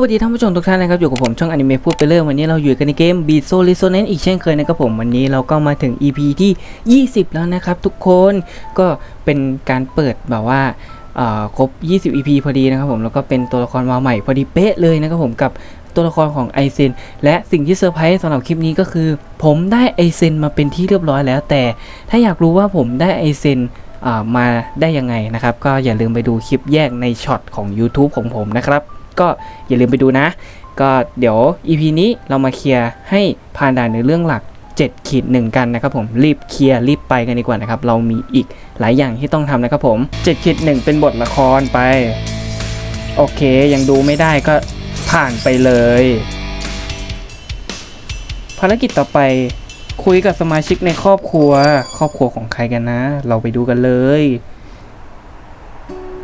วัสดีท่านผู้ชมทุกท่านนะครับอยู่กับผมช่องอนิเมะพูดไปเรื่อยวันนี้เราอยู่กันในเกม Beat Soul Resonance อีกเช่นเคยนะครับผมวันนี้เราก็มาถึง EP ที่ 20 แล้วนะครับทุกคนก็เป็นการเปิดแบบว่าเอ่อครบ 20 EP พอดีนะครับผมแล้วก็เป็นตัวละครมาใหม่พอดีเป๊ะเลยนะครับผมกับตัวละครของไอเซนและสิ่งที่เซอร์ไพรส์สำหรับคลิปนี้ก็คือ ผมได้ไอเซนมาเป็นที่เรียบร้อยแล้ว แต่ถ้าอยากรู้ว่าผมได้ไอเซนมาได้ยังไงนะครับก็อย่าลืมไปดูคลิปแยกในช็อตของ YouTube ของผมนะครับ ก็อย่าลืมไปดูนะ ก็เดี๋ยว EP นี้เรามาเคลียร์ให้ผ่านด่านในเรื่องหลัก7ขีดหนึ่งกันนะครับผมรีบเคลียร์รีบไปกันดีกว่านะครับ เรามีอีกหลายอย่างที่ต้องทำนะครับผม7ขีดหนึ่งเป็นบทละครไป โอเคยังดูไม่ได้ก็ผ่านไปเลย ภารกิจต่อไปคุยกับสมาชิกในครอบครัว ครอบครัวของใครกันนะ เราไปดูกันเลย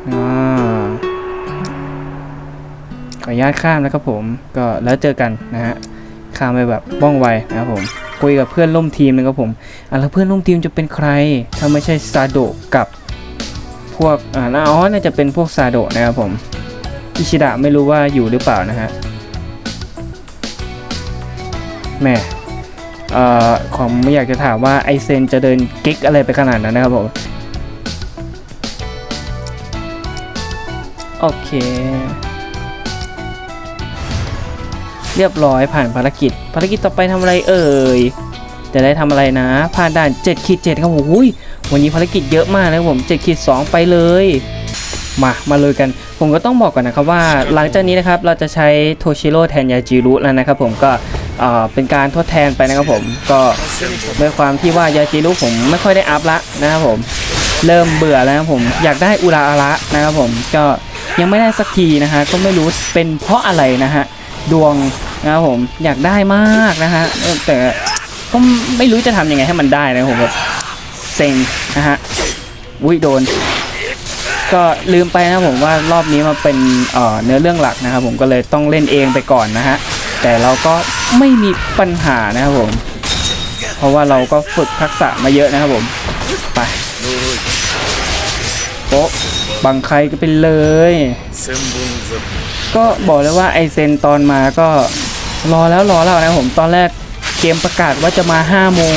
อ่า อนุญาตข้ามนะครับผมก็แล้วเจอกันนะฮะข้ามไปแบบว่องไวนะครับผมคุยกับเพื่อนร่วมทีมนะครับผมอะแล้วเพื่อนร่วมทีมจะเป็นใคร ถ้าไม่ใช่ซาโดะกับพวกอ่าอ๋อน่าจะเป็นพวกซาโดะนะครับผมอิชิดะไม่รู้ว่าอยู่หรือเปล่านะฮะแหม่เอ่อผมไม่อยากจะถามว่าไอเซนจะเดินเก๊กอะไรไปขนาดนั้นนะครับผมโอเค เรียบร้อยผ่านภารกิจ ภารกิจต่อไปทำอะไรเอ่ยจะได้ทำอะไรนะ ผ่านด่าน7ขีด7ครับผมอุ้ยวันนี้ภารกิจเยอะมากนะครับผม7ขีด2ไปเลย มามาเลยกัน ผมก็ต้องบอกก่อนนะครับว่า หลังจากนี้นะครับเราจะใช้โทชิโร่แทนยาจิรุแล้วนะครับผมก็เออเป็นการทดแทนไปนะครับผมก็ด้วยความที่ว่ายาจิรุผมไม่ค่อยได้อัพละนะครับผมเริ่มเบื่อแล้วนะผมอยากได้อุราอาระนะครับผมก็ยังไม่ได้สักทีนะฮะก็ไม่รู้เป็นเพราะอะไรนะฮะ ดวงนะครับผมอยากได้มากนะฮะแต่ก็ไม่รู้จะทำยังไงให้มันได้นะผมแบบเซ็งนะฮะอุ้ยโดน ก็ลืมไปนะผมว่ารอบนี้มาเป็นเเนื้อเรื่องหลักนะครับผมก็เลยต้องเล่นเองไปก่อนนะฮะแต่เราก็ไม่มีปัญหานะครับผม เพราะว่าเราก็ฝึกทักษะมาเยอะนะครับผม ไป โปะบังใครก็ไปเลย ก็บอกเลยว่าไอเซนตอนมาก็รอแล้วรอแล้วนะผมตอนแรกเกมประกาศว่าจะมา5โมง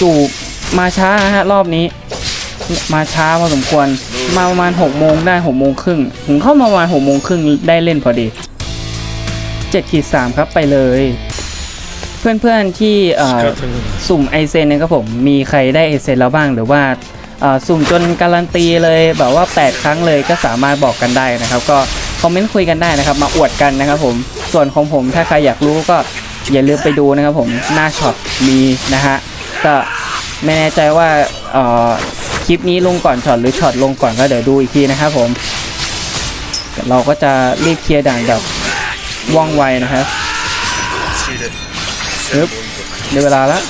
จู่ๆมาช้าฮะรอบนี้ มาช้าพอสมควร มาประมาณ6โมงได้6โมงครึ่งผมเข้ามาประมาณ6โมงครึ่งได้เล่นพอดี7ขีด3ครับไปเลย เพื่อนๆที่สุ่มไอเซนนะครับผมมีใครได้ไอเซนแล้วบ้างหรือว่า สุ่มจนการันตีเลยแบบว่า 8 ครั้งเลยก็สามารถบอกกันได้นะครับ ก็คอมเมนต์คุยกันได้นะครับ มาอวดกันนะครับผมส่วนของผมถ้าใครอยากรู้ก็อย่าลืมไปดูนะครับผมหน้าช็อตมีนะฮะก็ไม่แน่ใจว่าเอ่อคลิปนี้ลงก่อนช็อตหรือช็อตลงก่อนก็เดี๋ยวดูอีกทีนะครับผม เราก็จะรีบเคลียร์ด่านแบบว่องไวนะครับ口でปึ๊บได้เวลาแล้ว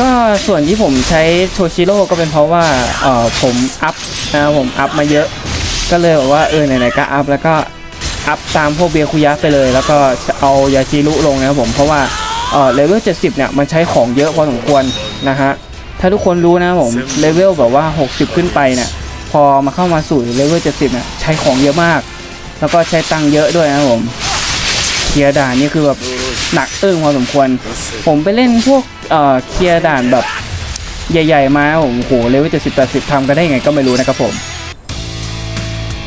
ก็ส่วนที่ผมใช้โทชิโร่ก็เป็นเพราะว่าเออผมอัพนะครับผมอัพมาเยอะ ก็เลยบอกว่าเออไหนๆก็อัพแล้วก็อัพตามพวกเบียร์คุยะไปเลย แล้วก็เอายาจิรุลงนะครับผมเพราะว่าเออเลเวล 70 เนี่ยมันใช้ของเยอะพอสมควรนะฮะถ้าทุกคนรู้นะครับผมเลเวลแบบว่า 60 ขึ้นไปเนี่ยพอมาเข้ามาสู่เลเวล 70 เนี่ยใช้ของเยอะมาก แล้วก็ใช้ตังค์เยอะด้วยนะครับผมเคลียร์ด่านนี่คือแบบ หนักอึ้งพอสมควร ผมไปเล่นพวกเอ่อเคลียร์ด่านแบบใหญ่ ๆ มาผมโหเลเวลเจ็ดสิบแปดสิบทำกันได้ยังไงก็ไม่รู้นะครับผม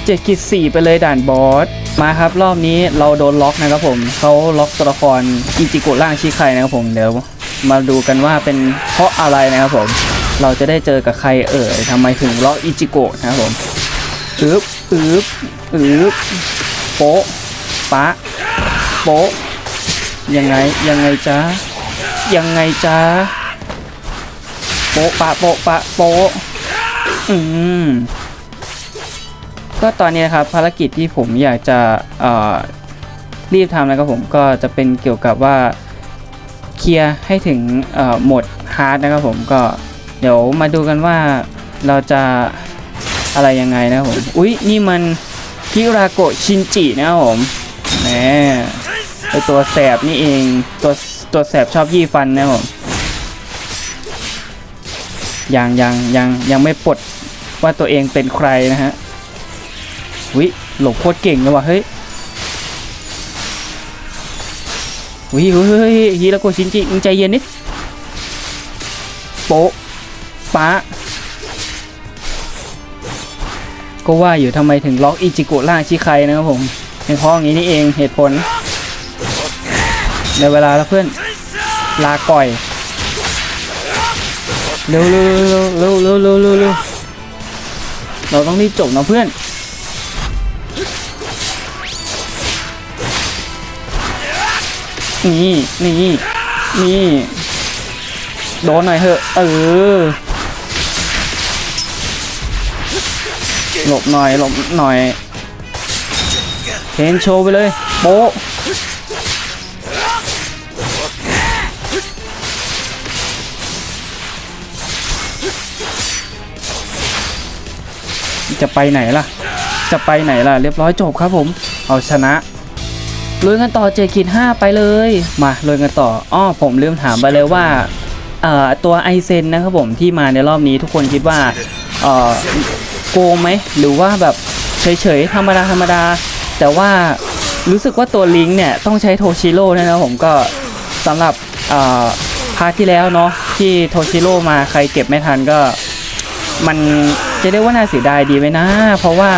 เจ็ดกิสี่ไปเลยด่านบอสมาครับรอบนี้เราโดนล็อกนะครับผมเขาล็อกตัวละครอิจิโกะล่างชิไคนะครับผมเดี๋ยวมาดูกันว่าเป็นเพราะอะไรนะครับผม เราจะได้เจอกับใครเอ่ยทำไมถึงล็อกอิจิโกะนะครับผมอึ๊บอึ๊บอึ๊บโป๊ะปะโป๊ะ ยังไงยังไงจ๊ะยังไงจ๊ะโปะปะโปะปะโปะอืมก็ตอนนี้นะครับภารกิจที่ผมอยากจะเอ่อรีบทำนะครับผมก็จะเป็นเกี่ยวกับว่าเคลียร์ให้ถึงเอ่อหมดฮาร์ดนะครับผมก็เดี๋ยวมาดูกันว่าเราจะอะไรยังไงนะครับผม อุ๊ย นี่มันคิราโกชินจินะครับผมแหม ไอตัวแสบนี่เอง ตัวตัวแสบชอบยี่ฟันนะผมยังยังยังยังไม่ปลดว่าตัวเองเป็นใครนะฮะวิหลบโคตรเก่งเลยว่ะเฮ้ยเฮ้ยเฮ้ยฮ้ยฮีรโกชินจิมึงใจเย็นนิดโป๊ะปะก็ว่าอยู่ทำไมถึงล็อกอิจิโกะล่างชิไคนะครับผมเป็นเพราะอย่างนี้นี่เองเหตุผล ในเวลาแล้วเพื่อน ลาก่อยเร็วเร็วเร็วเร็วเร็วเร็วเราต้องรีบจบนะเพื่อนนี่นี่นี่โดนหน่อยเถอะ เออ หลบหน่อย หลบหน่อยเทนโชว์ไปเลย โป๊ จะไปไหนล่ะ จะไปไหนล่ะ เรียบร้อยจบครับผม เอาชนะลุยกันต่อเจคิด5ไปเลย มาลุยกันต่ออ้อผมลืมถามไปเลยว่าเอ่อตัวไอเซนนะครับผมที่มาในรอบนี้ทุกคนคิดว่าเอ่อโกงไหมหรือว่าแบบเฉยๆธรรมดาธรรมดา แต่ว่ารู้สึกว่าตัวลิงก์เนี่ยต้องใช้โทชิโร่นะครับผมก็สำหรับเอ่อพาร์ทที่แล้วเนาะที่โทชิโร่มาใครเก็บไม่ทันก็มัน จะเรียกว่าน่าเสียดายดีไหมนะ เพราะว่า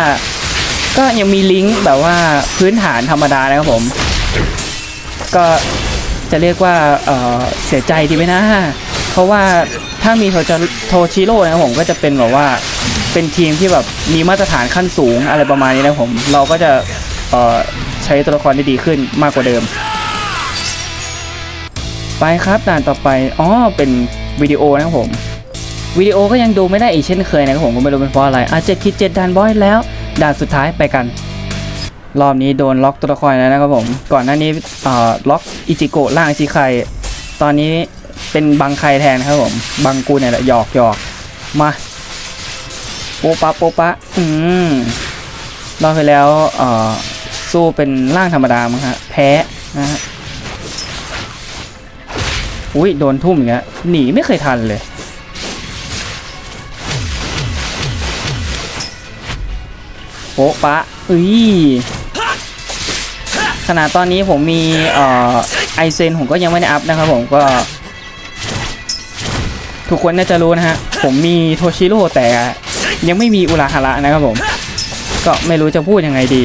ก็ยังมีลิงก์แบบว่าพื้นฐานธรรมดานะครับผม ก็จะเรียกว่าเเสียใจดีไหมนะ เพราะว่าถ้ามีโทจะโทชิโร่นะครับผมก็จะเป็นแบบว่าเป็นทีมที่แบบมีมาตรฐานขั้นสูงอะไรประมาณนี้นะผมเราก็จะใช้ตัวละครได้ดีขึ้นมากกว่าเดิม ไปครับด่านต่อไปอ๋อเป็นวิดีโอนะครับผม วิดีโอก็ยังดูไม่ได้อีกเช่นเคยนะครับผมก็ไม่รู้เป็นเพราะอะไรอาจจะคิดเจ็ดด่านบอยแล้วด่านสุดท้ายไปกัน รอบนี้โดนล็อกตัวละครแล้วนะครับผม ก่อนหน้านี้เอ่อล็อกอิจิโกะล่างชิไคตอนนี้เป็นบังไคแทนครับผมบังกูเนี่ยแหละหยอกหยอกมาโปะปะโปะปะอืมรอบไปแล้วเอ่อสู้เป็นร่างธรรมดามั้งฮะแพ้นะฮะอุ้ยโดนทุ่มอย่างเงี้ยหนีไม่เคยทันเลย โป๊ะปะเอ้ยขนาดตอนนี้ผมมีเอ่อไอเซนผมก็ยังไม่ได้อัพนะครับผมก็ ทุกคนน่าจะรู้นะฮะ ผมมีโทชิโร่แต่ยังไม่มีอุราฮาระนะครับผม ก็ไม่รู้จะพูดยังไงดี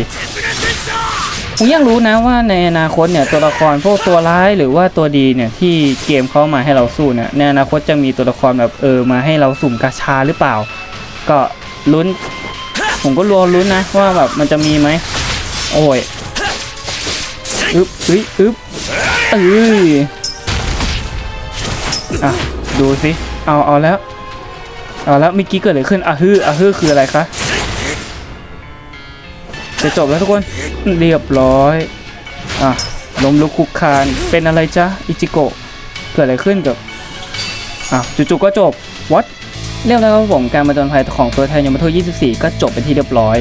ผมยังรู้นะว่าในอนาคตเนี่ยตัวละครพวกตัวร้ายหรือว่าตัวดีเนี่ยที่เกมเขามาให้เราสู้เนี่ยในอนาคตจะมีตัวละครแบบเออมาให้เราสุ่มกาชาหรือเปล่า ก็ลุ้น ผมก็รอลุ้นนะว่าแบบมันจะมีไหมโอ้ยอึ๊บอึ๊บอึ๊บเอ้ยอะดูสิเอาเอาแล้วเอาแล้วเมื่อกี้เกิดอะไรขึ้นอะฮืออะฮือคืออะไรคะจะจบแล้วทุกคนเรียบร้อยอะล้มลุกคุกคานเป็นอะไรจ๊ะอิจิโกะเกิดอะไรขึ้นกับอะจู่ๆก็จบ what เรียบร้อยครับผมการมาจนภัยของตัวไทยยมทูต24 ก็จบเป็นที่เรียบร้อย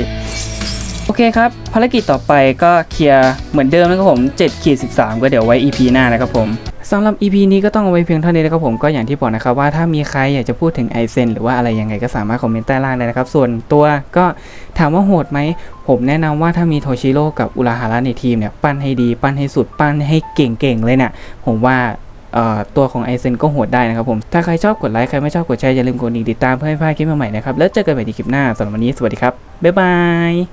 โอเคครับ ภารกิจต่อไปก็เคลียร์เหมือนเดิมนะครับผม7ขีด13 ก็เดี๋ยวไว้ EP หน้านะครับผมสำหรับ EP นี้ก็ต้องเอาไว้เพียงเท่านี้นะครับผมก็อย่างที่บอกนะครับว่าถ้ามีใครอยากจะพูดถึงไอเซนหรือว่าอะไรยังไงก็สามารถคอมเมนต์ใต้ล่างได้นะครับ ส่วนตัวก็ถามว่าโหดไหม ผมแนะนำว่าถ้ามีโทชิโร่กับอุราฮาระในทีมเนี่ย ปั้นให้ดี ปั้นให้สุดปั้นให้เก่งๆเลยเนี่ยผมว่า ตัวของไอเซนก็โหดได้นะครับผม ถ้าใครชอบกดไลค์ใครไม่ชอบกดแชร์อย่าลืมกดติดตามเพื่อให้พลาดคลิปใหม่ๆนะครับ แล้วเจอกันใหม่ในคลิปหน้าสำหรับวันนี้สวัสดีครับ บ๊ายบาย